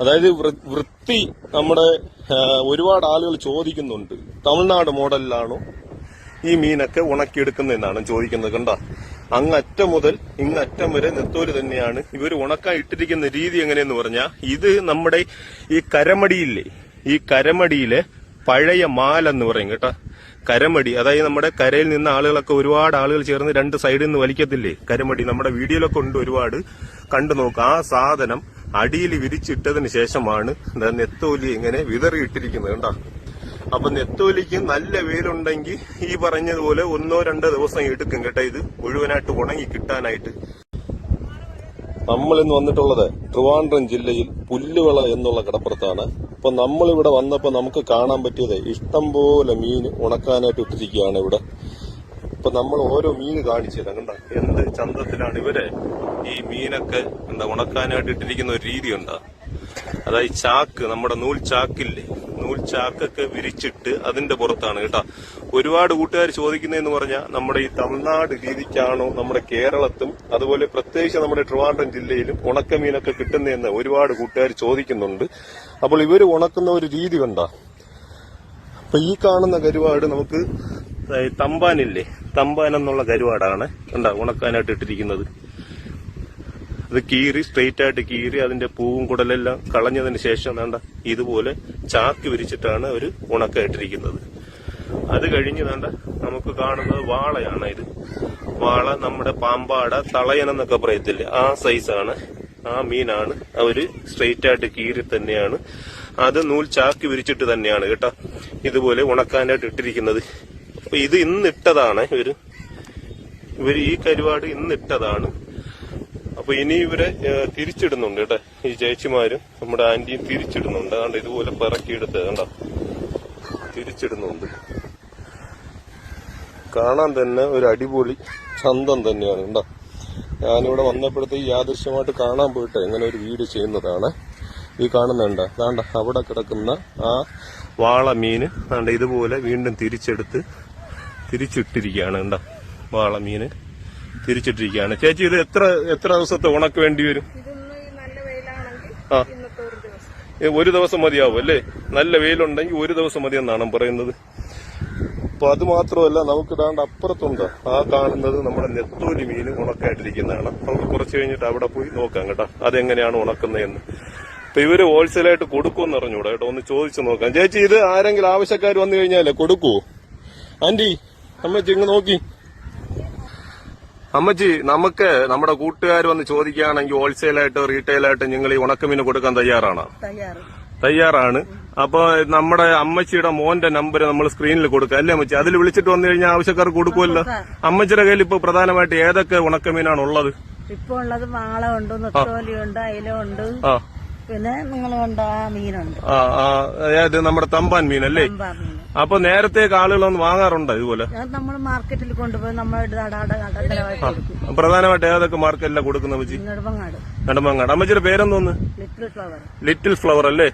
അതായത് വൃത്തി നമ്മുടെ ഒരുപാട് ആളുകൾ ചോദിക്കുന്നുണ്ട്. തമിഴ്നാട് മോഡലിലാണോ ഈ മീനൊക്കെ ഉണക്കിയെടുക്കുന്നതെന്നാണ് ചോദിക്കുന്നത്. കണ്ട? അങ്ങറ്റം മുതൽ ഇങ്ങറ്റം വരെ നെത്തോൽ തന്നെയാണ്. ഇവർ ഉണക്കാൻ ഇട്ടിരിക്കുന്ന രീതി എങ്ങനെയെന്ന് പറഞ്ഞാൽ ഇത് നമ്മുടെ ഈ കരമടിയില്ലേ ഈ കരമടിയിലെ പഴയ മാലെന്ന് പറയും കേട്ടോ. കരമടി അതായത് നമ്മുടെ കരയിൽ നിന്ന് ആളുകളൊക്കെ ഒരുപാട് ആളുകൾ ചേർന്ന് രണ്ട് സൈഡിൽ നിന്ന് വലിക്കത്തില്ലേ? കരമടി നമ്മുടെ വീഡിയോയിലൊക്കെ ഉണ്ട് ഒരുപാട്. കണ്ടു നോക്കുക ആ സാധനം അടിയിൽ വിരിച്ചിട്ടതിന് ശേഷമാണ് നെത്തോലി ഇങ്ങനെ വിതറിയിട്ടിരിക്കുന്നത് കണ്ടാ? അപ്പൊ നെത്തോലിക്ക് നല്ല വെയിലുണ്ടെങ്കിൽ ഈ പറഞ്ഞതുപോലെ ഒന്നോ രണ്ടോ ദിവസം എടുക്കും കേട്ടോ ഇത് മുഴുവനായിട്ട് ഉണങ്ങി കിട്ടാനായിട്ട്. നമ്മൾ ഇന്ന് വന്നിട്ടുള്ളത് ട്രിവാൻഡ്രം ജില്ലയിൽ പുല്ലുവള എന്നുള്ള കടപ്പുറത്താണ്. അപ്പൊ നമ്മൾ ഇവിടെ വന്നപ്പോ നമുക്ക് കാണാൻ പറ്റിയത് ഇഷ്ടംപോലെ മീൻ ഉണക്കാനായിട്ട് ഇട്ടിരിക്കുകയാണ് ഇവിടെ. ഇപ്പൊ നമ്മൾ ഓരോ മീൻ കാണിച്ചു തരാം കണ്ട? എന്ത് ചന്തത്തിലാണ് ഇവരെ ഈ മീനൊക്കെ എന്താ ഉണക്കാനായിട്ട് ഇട്ടിരിക്കുന്ന ഒരു രീതി ഉണ്ടാ അതായത് ചാക്ക് നമ്മുടെ നൂൽ ചാക്കില്ലേ? നൂൽ ചാക്കൊക്കെ വിരിച്ചിട്ട് അതിന്റെ പുറത്താണ് കേട്ടാ. ഒരുപാട് കൂട്ടുകാർ ചോദിക്കുന്നതെന്ന് പറഞ്ഞാൽ നമ്മുടെ ഈ തമിഴ്നാട് രീതിക്കാണോ നമ്മുടെ കേരളത്തും അതുപോലെ പ്രത്യേകിച്ച് നമ്മുടെ ട്രിവാൻഡ്രം ജില്ലയിലും ഉണക്കമീനൊക്കെ കിട്ടുന്നതെന്ന് ഒരുപാട് കൂട്ടുകാർ ചോദിക്കുന്നുണ്ട്. അപ്പോൾ ഇവർ ഉണക്കുന്ന ഒരു രീതി കണ്ടാ? അപ്പൊ ഈ കാണുന്ന കരുവാട് നമുക്ക് തമ്പാനില്ലേ? തമ്പാൻ എന്നുള്ള കരുവാടാണ്. എന്താ ഉണക്കാനായിട്ട് ഇട്ടിരിക്കുന്നത്. അത് കീറി സ്ട്രെയിറ്റ് ആയിട്ട് കീറി അതിന്റെ പൂവും കുടലെല്ലാം കളഞ്ഞതിന് ശേഷം വേണ്ട ഇതുപോലെ ചാക്ക് വിരിച്ചിട്ടാണ് ഒരു ഉണക്കായിട്ടിരിക്കുന്നത്. അത് കഴിഞ്ഞ് വേണ്ട നമുക്ക് കാണുന്നത് വാളയാണ് ഇത്. വാള നമ്മുടെ പാമ്പാട തളയൻ എന്നൊക്കെ പറയത്തില്ലേ? ആ സൈസാണ് ആ മീനാണ്. അവർ സ്ട്രെയിറ്റ് ആയിട്ട് കീറി തന്നെയാണ്. അത് നൂൽ ചാക്കി വിരിച്ചിട്ട് തന്നെയാണ് കേട്ടോ. ഇതുപോലെ ഉണക്കാനായിട്ട് ഇട്ടിരിക്കുന്നത്. അപ്പൊ ഇത് ഇന്നിട്ടതാണ് ഇവർ. ഇവർ ഈ കരുവാട് ഇന്നിട്ടതാണ്. അപ്പൊ ഇനി ഇവരെ തിരിച്ചിടുന്നുണ്ട് കേട്ടോ. ഈ ചേച്ചിമാരും നമ്മുടെ ആന്റിയും തിരിച്ചിടുന്നുണ്ട്. അതുകൊണ്ട് ഇതുപോലെ പിറക്കിയെടുത്ത് കണ്ടോ. തിരിച്ചിടുന്നുണ്ട്. കാണാൻ തന്നെ ഒരു അടിപൊളി ചന്തം തന്നെയാണ് കണ്ടോ. ഞാനിവിടെ വന്നപ്പോഴത്തേക്ക് യാദൃശ്യമായിട്ട് കാണാൻ പോയിട്ട്. ഇങ്ങനെ ഒരു വീട് ചെയ്യുന്നതാണ്. ഈ കാണുന്നുണ്ട്. അതാണ്ട് അവിടെ കിടക്കുന്ന ആ വാള അതാണ്ട് ഇതുപോലെ വീണ്ടും തിരിച്ചെടുത്ത് തിരിച്ചിട്ടിരിക്കുകയാണ്. കണ്ടോ വാള മീന് തിരിച്ചിട്ടിരിക്കുകയാണ്. ചേച്ചി ഇത് എത്ര എത്ര ദിവസത്തെ ഉണക്ക് വേണ്ടി വരും? ആ. ഇന്നത്തെ ഒരു ദിവസം. ഒരു ദിവസം മതിയാവും അല്ലേ? നല്ല വെയിലുണ്ടെങ്കിൽ ഒരു ദിവസം മതിയെന്നാണ് പറയുന്നത്. അപ്പൊ അത് മാത്രമല്ല നമുക്ക് ഇതാണ്ട് അപ്പുറത്തുണ്ട്. ആ കാണുന്നത് നമ്മുടെ നെത്തോലി മീൻ ഉണക്കായിട്ടിരിക്കുന്നതാണ്. നമുക്ക് കുറച്ച് കഴിഞ്ഞിട്ട് അവിടെ പോയി നോക്കാം കേട്ടോ. അതെങ്ങനെയാണ് ഉണക്കുന്നതെന്ന്. അപ്പൊ ഇവർ ഹോൾസെയിലായിട്ട് കൊടുക്കുമെന്ന് അറിഞ്ഞൂടാ കേട്ടോ. ഒന്ന് ചോദിച്ചു നോക്കാം. ചേച്ചി ഇത് ആരെങ്കിലും ആവശ്യക്കാർ വന്നു കഴിഞ്ഞാലേ കൊടുക്കൂ. ആന്റി അമ്മച്ചി ഇങ്ങ് നോക്കി. അമ്മച്ചി നമുക്ക് നമ്മുടെ കൂട്ടുകാർ വന്ന് ചോദിക്കുകയാണെങ്കിൽ ഹോൾസെയിലായിട്ട് റീറ്റെയിലായിട്ട് നിങ്ങൾ ഈ ഉണക്കമീൻ കൊടുക്കാൻ തയ്യാറാണ്? തയ്യാറ്. തയ്യാറാണ്. അപ്പൊ നമ്മുടെ അമ്മച്ചിയുടെ മോന്റെ നമ്പർ നമ്മൾ സ്ക്രീനിൽ കൊടുക്കുക അല്ലേ അമ്മച്ചി? അതിൽ വിളിച്ചിട്ട് വന്നു കഴിഞ്ഞാൽ ആവശ്യക്കാർ കൊടുക്കുമല്ലോ. അമ്മച്ചിയുടെ കയ്യിൽ ഇപ്പൊ പ്രധാനമായിട്ട് ഏതൊക്കെ ഉണക്കമീനാണ് ഉള്ളത്? ഇപ്പൊ ഉള്ളത് വാള ഉണ്ട് നെത്തോലിയുണ്ട് അയില ഉണ്ട്. ആ. പിന്നെ നിങ്ങൾ കണ്ട ആ മീനുണ്ട്. ആ ആ, അതായത് നമ്മുടെ തമ്പാൻ മീൻ അല്ലേ? ചെമ്പാ മീൻ. അപ്പൊ നേരത്തേക്ക് ആളുകളൊന്ന് വാങ്ങാറുണ്ടോ ഇതുപോലെ? അത് നമ്മൾ മാർക്കറ്റിൽ കൊണ്ടുപോയി കൊടുക്കും. പ്രധാനമായിട്ട് ഏതൊക്കെ മാർക്കറ്റിലാണ് കൊടുക്കുന്ന അമ്മച്ചി നെടുമ്പങ്ങാട് നെടുമ്പങ്ങാട് അമ്മച്ചിയുടെ പേരെന്തോന്ന്? Little flower. ലിറ്റിൽ ഫ്ലവർ അല്ലേ?